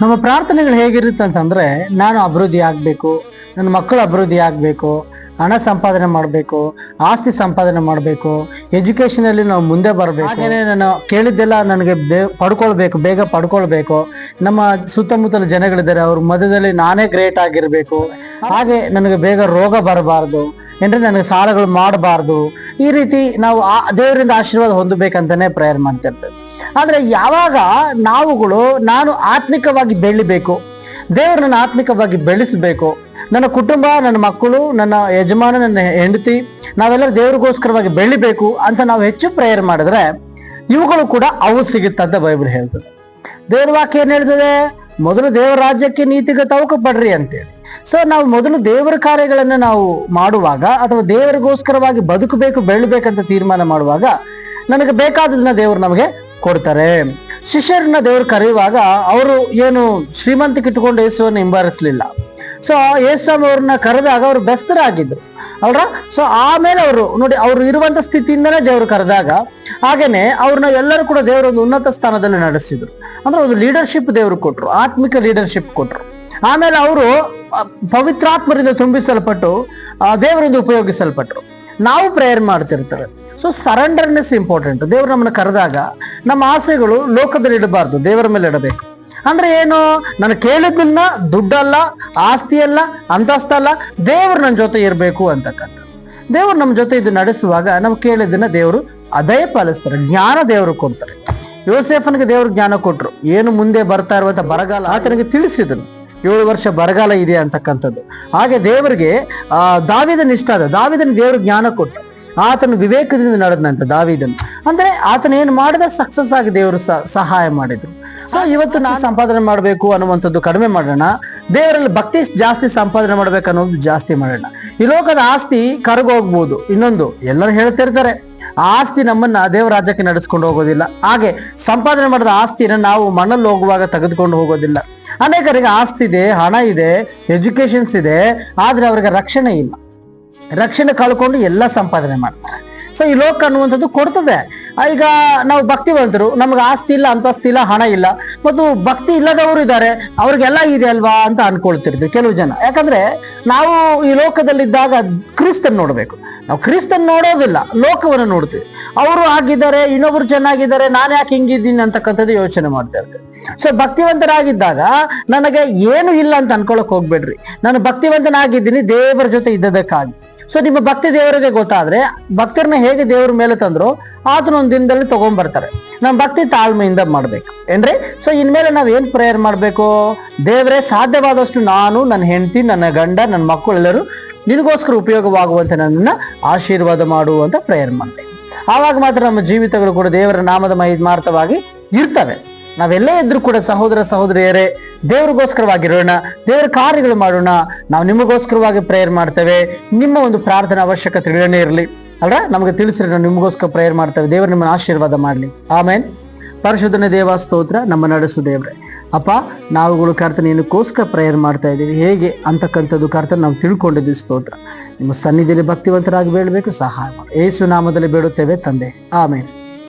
ನಮ್ಮ ಪ್ರಾರ್ಥನೆಗಳು ಹೇಗಿರುತ್ತೆ ಅಂತಂದ್ರೆ, ನಾನು ಅಭಿವೃದ್ಧಿ ಆಗ್ಬೇಕು, ನನ್ನ ಮಕ್ಕಳು ಅಭಿವೃದ್ಧಿ ಆಗ್ಬೇಕು, ಹಣ ಸಂಪಾದನೆ ಮಾಡಬೇಕು, ಆಸ್ತಿ ಸಂಪಾದನೆ ಮಾಡಬೇಕು ಎಜುಕೇಶನ್ ಅಲ್ಲಿ ನಾವು ಮುಂದೆ ಬರಬೇಕು. ಹಾಗೇನೆ ನಾನು ಕೇಳಿದ್ದೆಲ್ಲ ನನಗೆ ಪಡ್ಕೊಳ್ಬೇಕು, ಬೇಗ ಪಡ್ಕೊಳ್ಬೇಕು. ನಮ್ಮ ಸುತ್ತಮುತ್ತಲ ಜನಗಳಿದ್ದಾರೆ, ಅವ್ರ ಮಧ್ಯದಲ್ಲಿ ನಾನೇ ಗ್ರೇಟ್ ಆಗಿರ್ಬೇಕು. ಹಾಗೆ ನನಗೆ ಬೇಗ ರೋಗ ಬರಬಾರ್ದು ಅಂದ್ರೆ ನನಗೆ ಸಾಲಗಳು ಮಾಡಬಾರ್ದು. ಈ ರೀತಿ ನಾವು ಆ ದೇವರಿಂದ ಆಶೀರ್ವಾದ ಹೊಂದಬೇಕಂತಾನೆ ಪ್ರೇಯರ್ ಮಾಡ್ತಿರ್ತೇವೆ. ಆದ್ರೆ ಯಾವಾಗ ನಾವುಗಳು ನಾನು ಆತ್ಮಿಕವಾಗಿ ಬೆಳಿಬೇಕು, ದೇವರನ್ನ ಆತ್ಮಿಕವಾಗಿ ಬೆಳೆಸಬೇಕು, ನನ್ನ ಕುಟುಂಬ, ನನ್ನ ಮಕ್ಕಳು, ನನ್ನ ಯಜಮಾನ, ನನ್ನ ಹೆಂಡತಿ ನಾವೆಲ್ಲ ದೇವರಿಗೋಸ್ಕರವಾಗಿ ಬೆಳಿಬೇಕು ಅಂತ ನಾವು ಹೆಚ್ಚು ಪ್ರೇಯರ್ ಮಾಡಿದ್ರೆ ಇವುಗಳು ಕೂಡ ಅವು ಸಿಗುತ್ತಂತ ಬೈಬಲ್ ಹೇಳ್ತದೆ. ದೇವ್ರ ವಾಕ್ಯ ಏನು ಹೇಳ್ತದೆ? ಮೊದಲು ದೇವರ ರಾಜ್ಯಕ್ಕೆ ನೀತಿಗೆ ತವಕ ಪಡ್ರಿ ಅಂತೇಳಿ. ಸೊ ನಾವು ಮೊದಲು ದೇವರ ಕಾರ್ಯಗಳನ್ನು ನಾವು ಮಾಡುವಾಗ ಅಥವಾ ದೇವರಿಗೋಸ್ಕರವಾಗಿ ಬದುಕಬೇಕು, ಬೆಳಬೇಕಂತ ತೀರ್ಮಾನ ಮಾಡುವಾಗ, ನನಗೆ ಬೇಕಾದದನ್ನ ದೇವರು ನಮಗೆ ಕೊಡ್ತಾರೆ. ಶಿಷ್ಯರನ್ನ ದೇವರು ಕರೆಯುವಾಗ ಅವರು ಏನು ಶ್ರೀಮಂತಿಕಿಟ್ಟುಕೊಂಡು ಯೇಸುವನ್ನು ಹಿಂಬಾರಿಸಲಿಲ್ಲ ಸೊ ಯೇಸು ಅವ್ರನ್ನ ಕರೆದಾಗ ಅವರು ಬೆಸ್ತರಾಗಿದ್ರು. ಅಲ್ರ? ಸೊ ಆಮೇಲೆ ಅವರು ನೋಡಿ ಅವ್ರು ಇರುವಂತ ಸ್ಥಿತಿಯಿಂದನೇ ದೇವರು ಕರೆದಾಗ ಹಾಗೇನೆ ಅವ್ರನ್ನ ಎಲ್ಲರೂ ಕೂಡ ದೇವರು ಒಂದು ಉನ್ನತ ಸ್ಥಾನದಲ್ಲಿ ನಡೆಸಿದ್ರು. ಅಂದ್ರೆ ಒಂದು ಲೀಡರ್ಶಿಪ್ ದೇವರು ಕೊಟ್ರು ಆತ್ಮಿಕ ಲೀಡರ್ಶಿಪ್ ಕೊಟ್ರು. ಆಮೇಲೆ ಅವರು ಪವಿತ್ರಾತ್ಮರಿಂದ ತುಂಬಿಸಲ್ಪಟ್ಟು ಆ, ದೇವರಿಂದ ಉಪಯೋಗಿಸಲ್ಪಟ್ರು. ನಾವು ಪ್ರೇಯರ್ ಮಾಡ್ತಿರ್ತಾರೆ. ಸೊ ಸರೆಂಡರ್ನೆಸ್ ಇಂಪಾರ್ಟೆಂಟ್ ದೇವರು ನಮ್ಮನ್ನ ಕರೆದಾಗ ನಮ್ಮ ಆಸೆಗಳು ಲೋಕದಲ್ಲಿ ಇಡಬಾರ್ದು, ದೇವರ ಮೇಲೆ ಇಡಬೇಕು. ಅಂದ್ರೆ ಏನು? ನಾನು ಕೇಳಿದ್ದನ್ನ ದುಡ್ಡಲ್ಲ ಆಸ್ತಿ ಅಲ್ಲ ಅಂತಸ್ತಲ್ಲ, ದೇವ್ರ ನನ್ನ ಜೊತೆ ಇರಬೇಕು ಅಂತಕ್ಕಂಥ ದೇವ್ರು ನಮ್ಮ ಜೊತೆ ಇದು ನಡೆಸುವಾಗ ನಾವು ಕೇಳಿದ್ದನ್ನ ದೇವರು ಅದೇ ಪಾಲಿಸ್ತಾರೆ, ಜ್ಞಾನ ದೇವರು ಕೊಡ್ತಾರೆ. ಯೋಸೆಫನ್ಗೆ ದೇವರು ಜ್ಞಾನ ಕೊಟ್ರು. ಏನು ಮುಂದೆ ಬರ್ತಾ ಇರುವಂತ ಬರಗಾಲ ಆತನಿಗೆ ತಿಳಿಸಿದನು. ಏಳು ವರ್ಷ ಬರಗಾಲ ಇದೆ ಅಂತಕ್ಕಂಥದ್ದು. ಹಾಗೆ ದೇವರಿಗೆ ಆ ದಾವಿದನ್ ಇಷ್ಟ ಆದ ದಾವಿದನ್ ದೇವರು ಜ್ಞಾನ ಕೊಟ್ಟು ಆತನು ವಿವೇಕದಿಂದ ನಡೆದಂತ ದಾವಿದನ್. ಅಂದ್ರೆ ಆತನ ಏನು ಮಾಡಿದ? ಸಕ್ಸಸ್ ಆಗಿ ದೇವರು ಸಹಾಯ ಮಾಡಿದ್ರು. ಸೊ ಇವತ್ತು ನಾನು ಸಂಪಾದನೆ ಮಾಡಬೇಕು ಅನ್ನುವಂಥದ್ದು ಕಡಿಮೆ ಮಾಡೋಣ. ದೇವರಲ್ಲಿ ಭಕ್ತಿ ಜಾಸ್ತಿ ಸಂಪಾದನೆ ಮಾಡ್ಬೇಕು ಅನ್ನೋದು ಜಾಸ್ತಿ ಮಾಡೋಣ. ಈ ಲೋಕದ ಆಸ್ತಿ ಕರಗೋಗ್ಬೋದು. ಇನ್ನೊಂದು ಎಲ್ಲರೂ ಹೇಳ್ತಿರ್ತಾರೆ ಆ ಆಸ್ತಿ ನಮ್ಮನ್ನ ದೇವರ ರಾಜ್ಯಕ್ಕೆ ನಡೆಸ್ಕೊಂಡು ಹೋಗೋದಿಲ್ಲ. ಹಾಗೆ ಸಂಪಾದನೆ ಮಾಡಿದ ಆಸ್ತಿನ ನಾವು ಮಣ್ಣಲ್ಲಿ ಹೋಗುವಾಗ ತೆಗೆದುಕೊಂಡು ಹೋಗೋದಿಲ್ಲ. ಅನೇಕರಿಗೆ ಆಸ್ತಿ ಇದೆ, ಹಣ ಇದೆ ಎಜುಕೇಶನ್ಸ್ ಇದೆ, ಆದರೆ ಅವರಿಗೆ ರಕ್ಷಣೆ ಇಲ್ಲ. ರಕ್ಷಣೆ ಕಳ್ಕೊಂಡು ಎಲ್ಲ ಸಂಪಾದನೆ ಮಾಡ್ತಾರೆ. ಸೊ ಈ ಲೋಕ ಅನ್ನುವಂಥದ್ದು ಕೊಡ್ತದೆ. ಈಗ ನಾವು ಭಕ್ತಿವಂತರು, ನಮ್ಗೆ ಆಸ್ತಿ ಇಲ್ಲ, ಅಂತಸ್ತಿ ಇಲ್ಲ, ಹಣ ಇಲ್ಲ. ಮತ್ತು ಭಕ್ತಿ ಇಲ್ಲದವರು ಇದ್ದಾರೆ, ಅವ್ರಿಗೆಲ್ಲ ಇದೆ ಅಲ್ವಾ ಅಂತ ಅನ್ಕೊಳ್ತಿರ್ತೀವಿ ಕೆಲವು ಜನ. ಯಾಕಂದ್ರೆ ನಾವು ಈ ಲೋಕದಲ್ಲಿದ್ದಾಗ ಕ್ರಿಸ್ತನ್ ನೋಡ್ಬೇಕು. ನಾವು ಕ್ರಿಸ್ತನ್ ನೋಡೋದಿಲ್ಲ, ಲೋಕವನ್ನು ನೋಡ್ತೀವಿ. ಅವರು ಆಗಿದ್ದಾರೆ ಇನ್ನೊಬ್ರು ಚೆನ್ನಾಗಿದ್ದಾರೆ, ನಾನು ಯಾಕೆ ಹಿಂಗಿದ್ದೀನಿ ಅಂತಕ್ಕಂಥದ್ದು ಯೋಚನೆ ಮಾಡ್ತಾ ಇರ್ತೀವಿ. ಸೊ ಭಕ್ತಿವಂತರಾಗಿದ್ದಾಗ ನನಗೆ ಏನು ಇಲ್ಲ ಅಂತ ಅನ್ಕೊಳಕ್ ಹೋಗ್ಬೇಡ್ರಿ. ನಾನು ಭಕ್ತಿವಂತನಾಗಿದ್ದೀನಿ, ದೇವರ ಜೊತೆ ಇದ್ದದಕ್ಕಾಗಿ. ಸೊ ನಿಮ್ಮ ಭಕ್ತಿ ದೇವರಿಗೆ ಗೊತ್ತಾದ್ರೆ, ಭಕ್ತರನ್ನ ಹೇಗೆ ದೇವರ ಮೇಲೆ ತಂದ್ರು, ಆತನ ಒಂದು ದಿನದಲ್ಲಿ ತಗೊಂಡ್ಬರ್ತಾರೆ ನಮ್ಮ ಭಕ್ತಿ ತಾಳ್ಮೆಯಿಂದ ಮಾಡ್ಬೇಕು. ಏನ್ರಿ? ಸೊ ಇನ್ಮೇಲೆ ನಾವ್ ಏನ್ ಪ್ರೇಯರ್ ಮಾಡ್ಬೇಕು? ದೇವರೇ, ಸಾಧ್ಯವಾದಷ್ಟು ನಾನು ನನ್ನ ಹೆಂಡತಿ, ನನ್ನ ಗಂಡ ನನ್ನ ಮಕ್ಕಳೆಲ್ಲರೂ ನಿನಗೋಸ್ಕರ ಉಪಯೋಗವಾಗುವಂತೆ ನನ್ನನ್ನ ಆಶೀರ್ವಾದ ಮಾಡುವಂತ ಪ್ರೇಯರ್ ಮಾಡ್ಬೇಕು ಆವಾಗ ಮಾತ್ರ ನಮ್ಮ ಜೀವಿತಗಳು ಕೂಡ ದೇವರ ನಾಮದ ಮಹಿಮಾರ್ಥವಾಗಿ ಇರ್ತವೆ. ನಾವೆಲ್ಲೇ ಇದ್ರೂ ಕೂಡ ಸಹೋದರ ಸಹೋದರಿಯರೇ, ದೇವರಿಗೋಸ್ಕರವಾಗಿರೋಣ, ದೇವರ ಕಾರ್ಯಗಳು ಮಾಡೋಣ. ನಾವು ನಿಮಗೋಸ್ಕರವಾಗಿ ಪ್ರೇಯರ್ ಮಾಡ್ತೇವೆ. ನಿಮ್ಮ ಒಂದು ಪ್ರಾರ್ಥನೆ ಅವಶ್ಯಕತೆ ತಿಳಿಯೋಣ ಇರಲಿ. ಅಲ್ರ? ನಮಗೆ ತಿಳಿಸ್ರಿ, ನಾವು ನಿಮಗೋಸ್ಕರ ಪ್ರೇಯರ್ ಮಾಡ್ತೇವೆ. ದೇವರು ನಿಮ್ಮನ್ನು ಆಶೀರ್ವಾದ ಮಾಡಲಿ. ಆಮೇನ್? ಪರಿಶುದ್ಧನ ದೇವ, ಸ್ತೋತ್ರ. ನಮ್ಮ ನಡೆಸು ದೇವ್ರೆ. ಅಪ್ಪ, ನಾವುಗಳು ಕರ್ತನ ಏನಕ್ಕೋಸ್ಕರ ಪ್ರೇಯರ್ ಮಾಡ್ತಾ ಇದ್ದೀವಿ. ಹೇಗೆ? ಅಂತಕ್ಕಂಥದ್ದು ಕರ್ತನ ನಾವು ತಿಳ್ಕೊಂಡಿದ್ದೀವಿ, ಸ್ತೋತ್ರ. ನಿಮ್ಮ ಸನ್ನಿಧಿಯಲ್ಲಿ ಭಕ್ತಿವಂತರಾಗಿ ಬೇಡಬೇಕು, ಸಹಾಯ ಮಾಡಿ. ಏಸು ನಾಮದಲ್ಲಿ ಬೇಡುತ್ತೇವೆ ತಂದೆ. ಆಮೇನ್?